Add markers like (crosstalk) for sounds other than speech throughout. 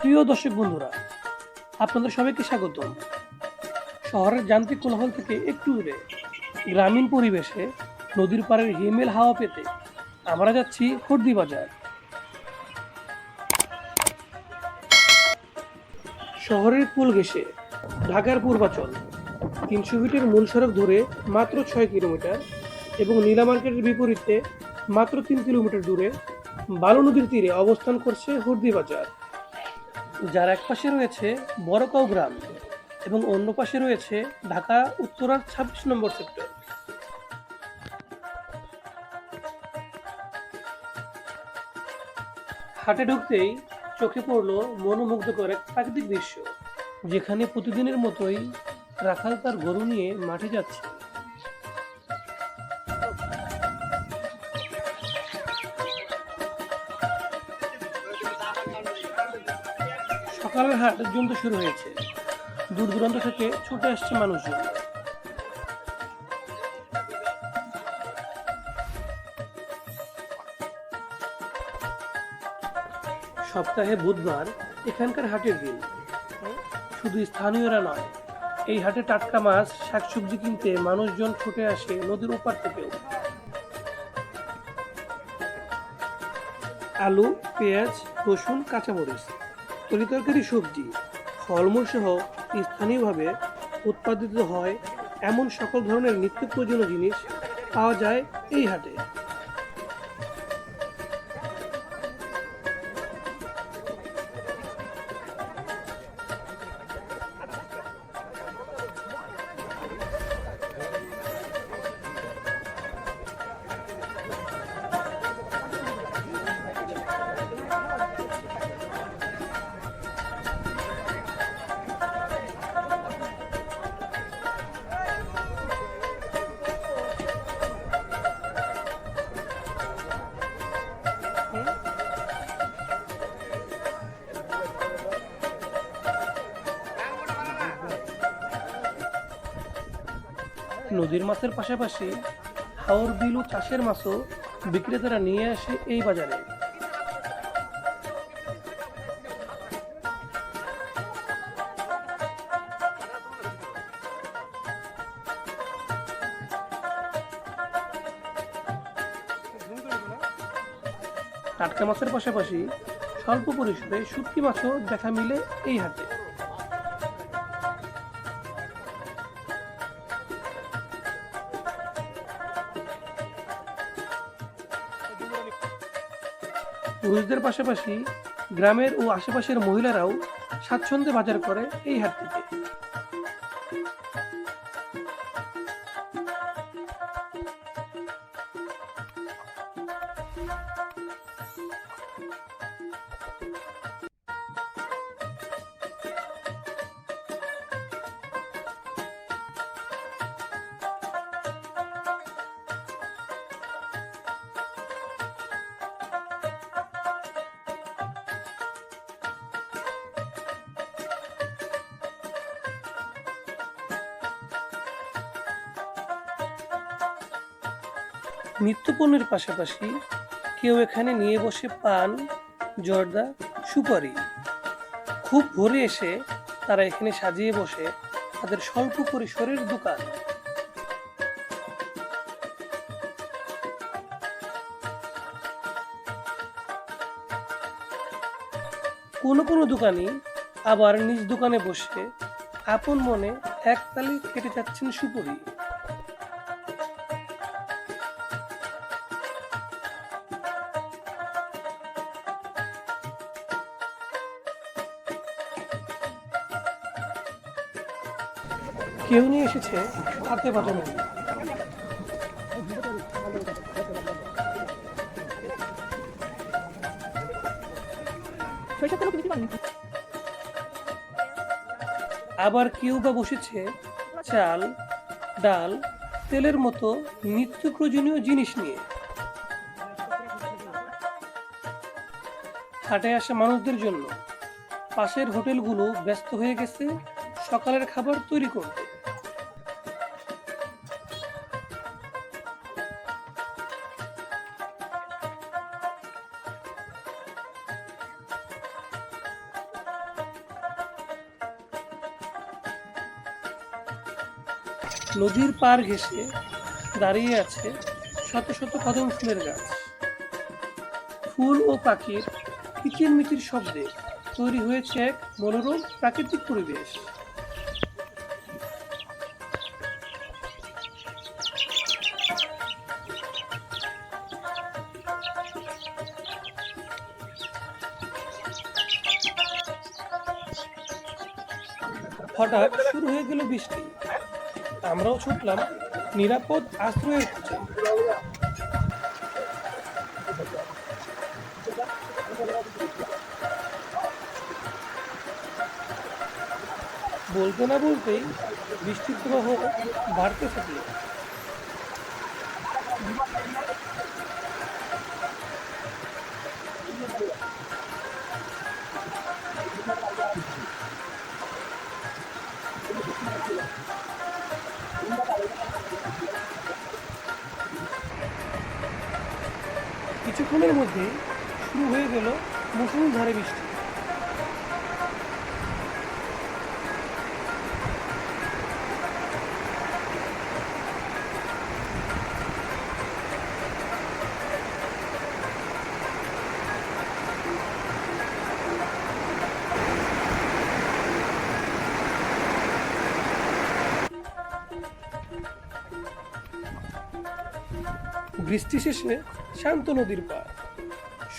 প্রিয় দর্শক বন্ধুরা, আপনাদের সবাইকে স্বাগত শহরের যান্ত্রিক কোলাহল থেকে একটু দূরে, গ্রামীণ পরিবেশে নদীর পাড়ের হিমেল হাওয়া পেতে আমরা যাচ্ছি হর্দি বাজার। শহরের কুল ঘেঁষে ঢাকার পূর্বাচল, তিনশো ফিটের মূল সড়ক ধরে মাত্র ছয় কিলোমিটার এবং নীলা মার্কেটের বিপরীতে মাত্র তিন কিলোমিটার দূরে বালু নদীর তীরে অবস্থান করছে হর্দি বাজার। যার এক পাশে রয়েছে বড়কাউ গ্রাম এবং অন্য পাশে রয়েছে ঢাকা উত্তরার ছাব্বিশ নম্বর সেক্টর। হাটে ঢুকতেই চোখে পড়ল মনোমুগ্ধকর এক প্রাকৃতিক দৃশ্য, যেখানে প্রতিদিনের মতোই রাখাল তার গরু নিয়ে মাঠে যাচ্ছে। সকালের হাট জমতে শুরু হয়েছে। দূর দূরান্ত থেকে ছুটে আসছে মানুষজন। সপ্তাহে বুধবার এখানকার হাটের দিন। শুধু স্থানীয়রা নয়, এই হাটে টাটকা মাছ, শাকসবজি কিনতে মানুষজন ছুটে আসে নদীর ওপার থেকেও। আলু, পেঁয়াজ, রসুন, কাঁচামরিচ। তরিতরকারি সবজি ফলমূল সহ স্থানীয়ভাবে উৎপাদিত হয় এমন সকল ধরনের নিত্য প্রয়োজনীয় জিনিস পাওয়া যায় এই হাটে। নদীর মাছের পাশাপাশি হাওর বিল ও চাষের মাছও বিক্রেতারা নিয়ে আসে এই বাজারে। টাটকা মাছের পাশাপাশি স্বল্প পরিসরে শুটকি মাছও দেখা মিলে এই হাটে। পুরুষদের পাশাপাশি গ্রামের ও আশেপাশের মহিলারাও স্বাচ্ছন্দ্যে বাজার করে এই হাট থেকে নিত্যপণ্যের পাশাপাশি কেউ এখানে নিয়ে বসে পান, জর্দা, সুপারি। খুব ভোরে এসে তারা এখানে সাজিয়ে বসে তাদের স্বল্প পরিসরের দোকান। কোনো কোনো দোকানি আবার নিজ দোকানে বসে আপন মনে এক তালে কেটে যাচ্ছেন সুপুরি। কেউ নিয়ে এসেছে হাতে পারেন আবার কেউ বা বসেছে, চাল, ডাল, তেলের মতো নিত্য প্রয়োজনীয় জিনিস নিয়ে। হাটে আসা মানুষদের জন্য পাশের হোটেলগুলো ব্যস্ত হয়ে গেছে, সকালের খাবার তৈরি করতে। নদীর পার ঘেঁষে দাঁড়িয়ে আছে শত শত কদম ফুলের গাছ। ফুল ও পাখির কিচির মিচির শব্দে তৈরি হয়েছে এক মনোরম প্রাকৃতিক পরিবেশ। হঠাৎ শুরু হয়ে গেল বৃষ্টি। আমরাও ছুটলাম। নিরাপদ আশ্রয়ের বলতে না বলতেই বৃষ্টির প্রবাহ বাড়তে থাকল কিছুক্ষণের মধ্যে শুরু হয়ে গেল মুসুলধারে বৃষ্টি। বৃষ্টি শেষে শান্ত নদীর পার।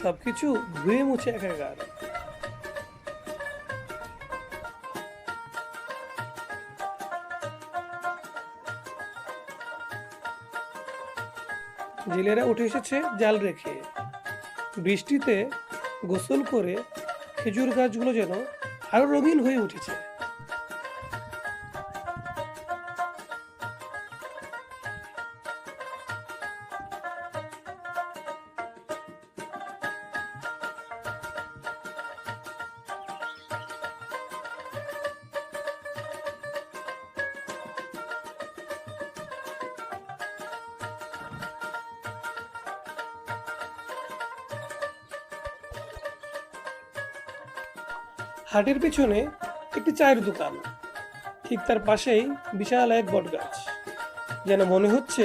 সবকিছু ধুয়ে মুছে একাকার জেলেরা উঠে এসেছে জাল রেখে। বৃষ্টিতে গোসল করে খেজুর গাছগুলো যেন আরও রঙিন হয়ে উঠেছে। হাটের পিছনে একটি চায়ের দোকান। ঠিক তার পাশেই বিশাল এক বট গাছ যেন মনে হচ্ছে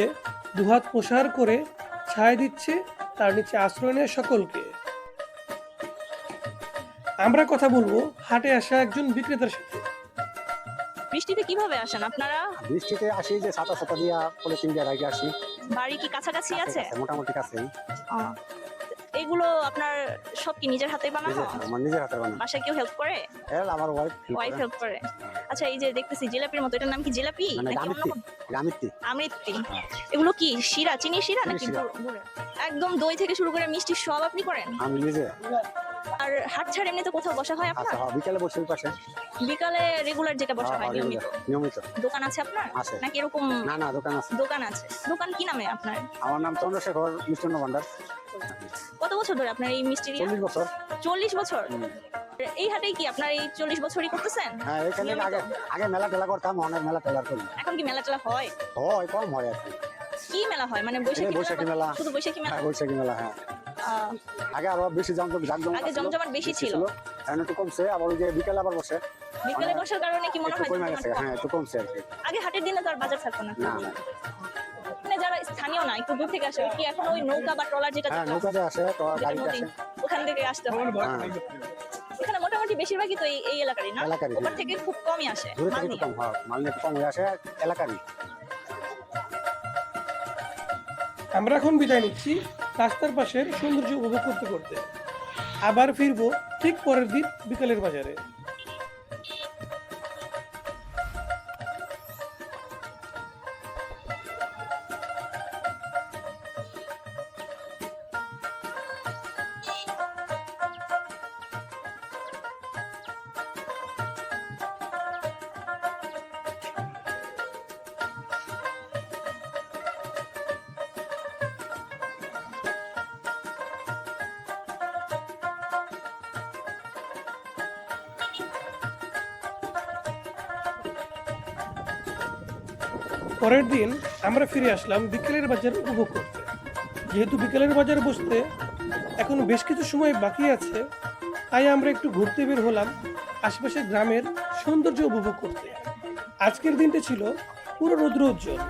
দুহাত প্রসার করে ছায়া দিচ্ছে তার নিচে আশ্রয় নেয় সকলকে। আমরা কথা বলব হাটে আসা একজন বিক্রেতার সাথে। বৃষ্টিতে কীভাবে আসেন আপনারা? বৃষ্টিতে আসি যে ছাতা ছাতা দিয়া পলিথিন দিয়ে রাখি আসি। বাড়ি কি কাছাকাছি আছে? মোটামুটি কাছে ও, এগুলো আপনার সব কি নিজের হাতে বানানো আমার নিজের হাতে বানানো বাসায় কেউ হেল্প করে? এর আমার ওয়াইফ ওয়াইফ হেল্প করে। আচ্ছা এই যে দেখতেছি জিলাপির মতো এটার নাম কি জিলাপি? মানে নাকি অন্য গামিত্তি গামিত্তি এগুলো কি শিরা চিনি শিরা নাকি একদম দই থেকে শুরু করে মিষ্টি সব আপনি করেন? আমি নিজে। আর হাট ছাড় এমনি তো কোথাও বসা হয় আচ্ছা আপনার হ্যাঁ, বিকালে বসে পাশে। বিকালে রেগুলার যেটা বসা হ্যাঁ, হয় হ্যাঁ, নিয়মিত? নিয়মিত। দোকান আছে আপনার? আছে। নাকি এরকম না না দোকান আছে। দোকান আছে? দোকান কি নামে আপনার? আমার নাম চন্দ্রশেখর মিষ্টান্ন ভান্ডার। কত বছর ধরে আপনার এই মিষ্টি চল্লিশ বছর। চল্লিশ বছর? এই হাটে কি আপনার এই চল্লিশ বছরই করতেছেন? হ্যাঁ এখানে আগে আগে মেলা টেলা করতাম অনেক মেলা টেলা করি। এখন কি মেলা টেলা হয়? হয় কম হয় আর কি। মেলা হয়? মানে বৈশাখী বৈশাখী মেলা। শুধু বৈশাখী মেলা? হ্যাঁ বৈশাখী মেলা হ্যাঁ। আগে আরও বেশি জমজম জাকজমক আগে জমজমাট বেশি ছিল। এখন একটু কমছে আবার ওই যে বিকেলে আবার বসে। বিকেলে বসার কারণে কি মনে হয় কমে গেছে হ্যাঁ একটু কমছে আগে হাটের দিনে তো আর বাজার থাকতো না। না মানে যারা স্থানীয় না একটু দূর থেকে আসে। কি এখন ওই নৌকা বা ট্রলার যেটা হ্যাঁ নৌকাতে আসে গাড়িতে আসে। ওখান থেকে আসতে হয়। হ্যাঁ। এখানে মোটামুটি বেশিরভাগই তো এই এই এলাকারই না? এলাকারই, ওখান হ্যাঁ। থেকে খুব কমই আসে দূরে মাল থেকে একটু। কম হয় মাল নিয়ে কম হয়ে আসে এলাকারই। আমরা এখন বিদায় নিচ্ছি। রাস্তার পাশের সৌন্দর্য উপভোগ করতে করতে আবার ফিরবো ঠিক পরের দিন বিকালের বাজারে। পরের দিন আমরা ফিরে আসলাম বিকেলের বাজার উপভোগ করতে। যেহেতু বিকেলের বাজার বসতে এখন বেশ কিছু সময় বাকি আছে, তাই আমরা একটু ঘুরতে বের হলাম আশেপাশের গ্রামের সৌন্দর্য উপভোগ করতে। আজকের দিনটা ছিল পুরো রৌদ্র উজ্জ্বল।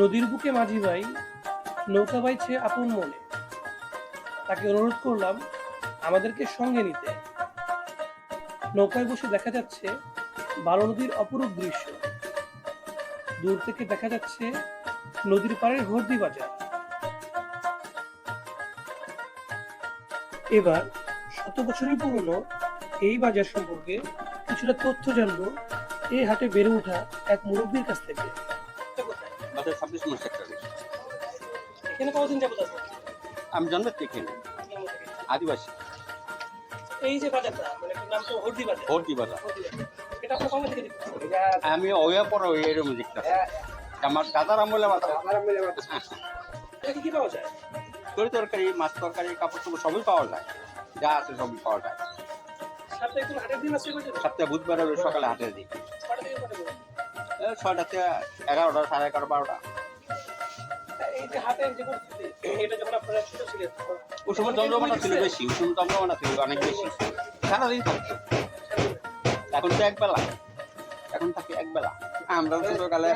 নদীর বুকে মাঝি ভাই, নৌকা বাইছে আপন মনে। তাকে অনুরোধ করলাম আমাদেরকে সঙ্গে নিতে। নৌকায় বসে দেখা যাচ্ছে বারো নদীর অপরূপ দৃশ্য। দূর থেকে দেখা যাচ্ছে নদীর পাড়ের হর্দি বাজার। এবার শত বছরের পুরনো এই বাজার সম্পর্কে কিছুটা তথ্য জানব এই হাটে বেড়ে ওঠা এক মুরব্বীর কাছ থেকে। বাজার ছাব্বিশ মাস সেক্টরে এখানে কতদিন যাবত আছে? আমি জন্ম থেকে। আদিবাসী। এই যে বাজারটা মানে নাম তো? হর্দি বাজার। হর্দি বাজার। এটা আপনার কবে থেকে আমি ওয়া পরে ওই এরকম আমার দাদার আমলে বাজার। এটা কি কি পাওয়া যায়? তরি তরকারি মাছ তরকারি কাপড় চোপড় সবই পাওয়া যায়। যা আছে সবই পাওয়া যায়। হাটের দিন বাজারে? সপ্তাহে বুধবার হলে সকালে হাটে দিই কটা থেকে কটা পর্যন্ত? এই ছয়টাতে এগারোটা সাড়ে এগারো বারোটা। এই যে হাটের যে পরিস্থিতি, এটা যখন আপনারা ছোট ছিলেন ওই সময় চন্দ্রমানা ছিল বেশি ওই সময় চন্দ্রমানা ছিল অনেক বেশি। সারাদিন থাকতো এখন তো একবেলা। এখন থাকে একবেলা। আমরা ছোটকালে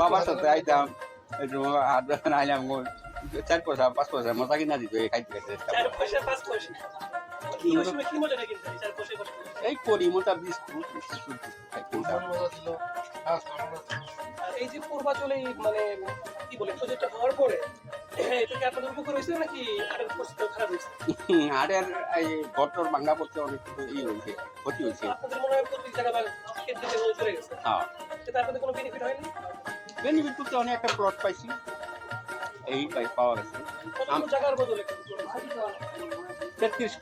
বাবার সাথে আইতাম একটু হাত ব্যথা আইলাম চার পয়সা পাঁচ পয়সা মজা কিনা দিত এই খাইতে খাইতে? এই করি মোটা বিস্কুট। আর এই যে পূর্বাচলে মানে কি বলে প্রজেক্টটা হওয়ার পরে হাটের (laughs) এই ঘরটর ভাঙ্গা পড়তে অনেক ই হয়েছে ক্ষতি হয়েছে। হয় হ্যাঁ বেনিফিট হয়নি? করতে অনেক একটা প্লট পাইছি। এই পাই পাওয়া গেছে তেত্রিশ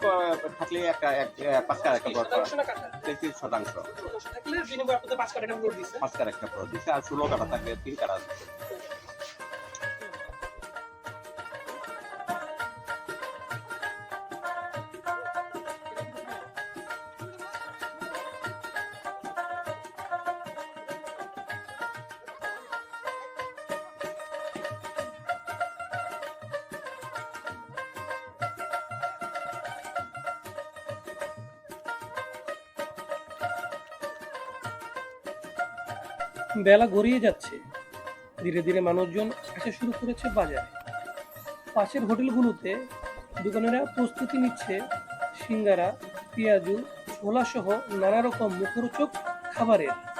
থাকলে একটা এক পাঁচটার একটা প্লট তেত্রিশ শতাংশ শতাংশ। থাকলে বিনিময়ে আপনাদের পাঁচ কাঠা দিচ্ছে পাঁচটার একটা প্লট দিচ্ছে আর ষোলো কাটা থাকলে তিন কাটা বেলা গড়িয়ে যাচ্ছে। ধীরে ধীরে মানুষজন আসা শুরু করেছে বাজার। পাশের হোটেলগুলোতে দোকানেরা প্রস্তুতি নিচ্ছে। সিঙ্গারা, পেঁয়াজু ছোলা সহ নানা রকম মুখরোচক খাবারের।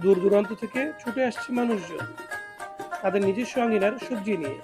দূর দূরান্ত থেকে ছুটে আসছে মানুষজন। তাদের নিজস্ব আঙিনার সবজি নিয়ে।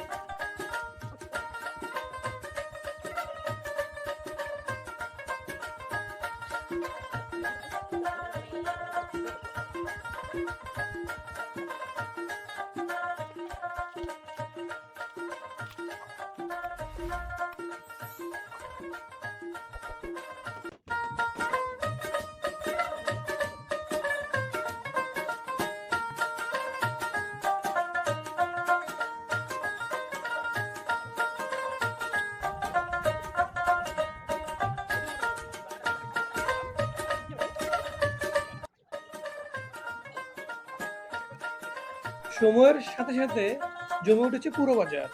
সময়ের সাথে সাথে জমে উঠেছে পুরো বাজার।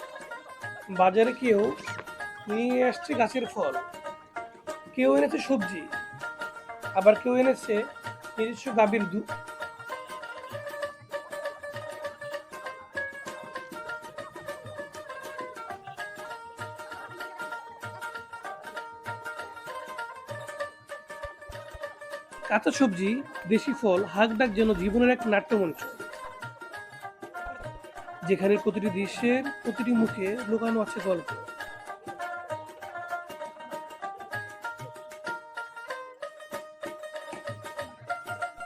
বাজারে কেউ নিয়ে আসছে গাছের ফল, কেউ এনেছে সবজি, আবার কেউ এনেছে নিজস্ব গাভীর দুধ। কাঁচা সবজি, দেশি ফল হাঁক ডাক যেন জীবনের এক নাট্যমঞ্চ। যেখানে প্রতিটি দৃশ্যের প্রতিটি মুখে লুকানো আছে গল্প।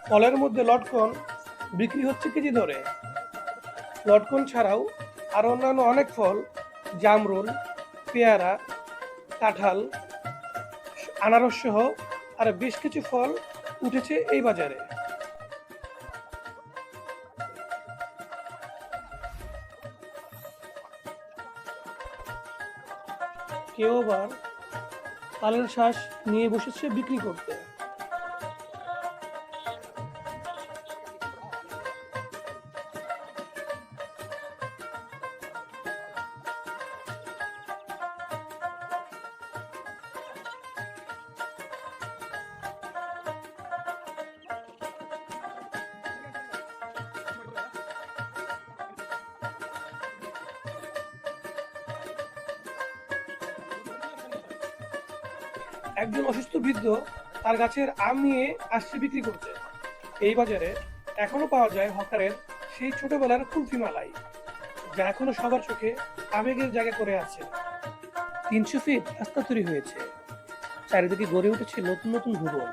ফলের মধ্যে লটকন বিক্রি হচ্ছে কেজি ধরে লটকন ছাড়াও আরও অন্যান্য অনেক ফল, জামরুল, পেয়ারা, কাঁঠাল, আনারস সহ আর বেশ কিছু ফল উঠেছে এই বাজারে। কেউ আবার তালের শ্বাস নিয়ে বসেছে বিক্রি করতে। একজন অসুস্থ বৃদ্ধ তার গাছের আম নিয়ে আসছে বিক্রি করতে। এই বাজারে এখনও পাওয়া যায় হকারের সেই ছোটবেলার কুলফি মালাই, যা এখনও সবার চোখে আবেগের জায়গা করে আছে। তিনশো ফিট রাস্তা তৈরি হয়েছে। চারিদিকে গড়ে উঠেছে নতুন নতুন ভুবন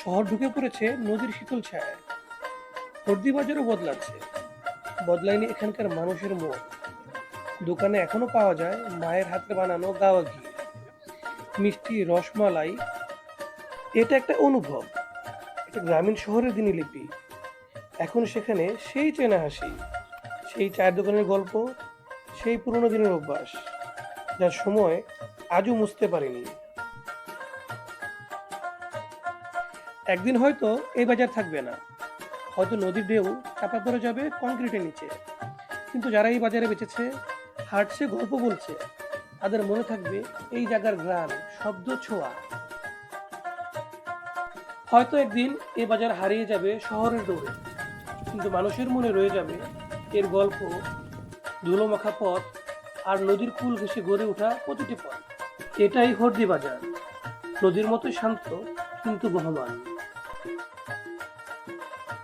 শহর ঢুকে পড়েছে নদীর শীতল ছায়। হর্দি বাজারও বদলাচ্ছে। বদলায়নি এখানকার মানুষের মন দোকানে এখনও পাওয়া যায় মায়ের হাতে বানানো গাওয়া ঘি। মিষ্টি রসমালাই, এটা একটা অনুভব। এটা গ্রামীণ শহরের দিনলিপি এখন সেখানে সেই চেনা হাসি, সেই চায়ের দোকানের গল্প, সেই পুরোনো দিনের অভ্যাস, যার সময় আজও মুছতে পারেনি। একদিন হয়তো এই বাজার থাকবে না। হয়তো নদীর ঢেউ চাপা পড়ে যাবে কংক্রিটের নিচে। কিন্তু যারা এই বাজারে বেঁচেছে, হাঁটছে, গল্প বলছে তাদের মনে থাকবে এই জায়গার গ্রাম, শব্দ ছোঁয়া। হয়তো একদিন এ বাজার হারিয়ে যাবে শহরের দৌড়ে, কিন্তু মানুষের মনে রয়ে যাবে এর গল্প, ধুলোমাখা পথ আর নদীর কুল ঘেসে গড়ে ওঠা প্রতিটি পথ। এটাই হর্দি বাজার, নদীর মতোই শান্ত কিন্তু বহমান।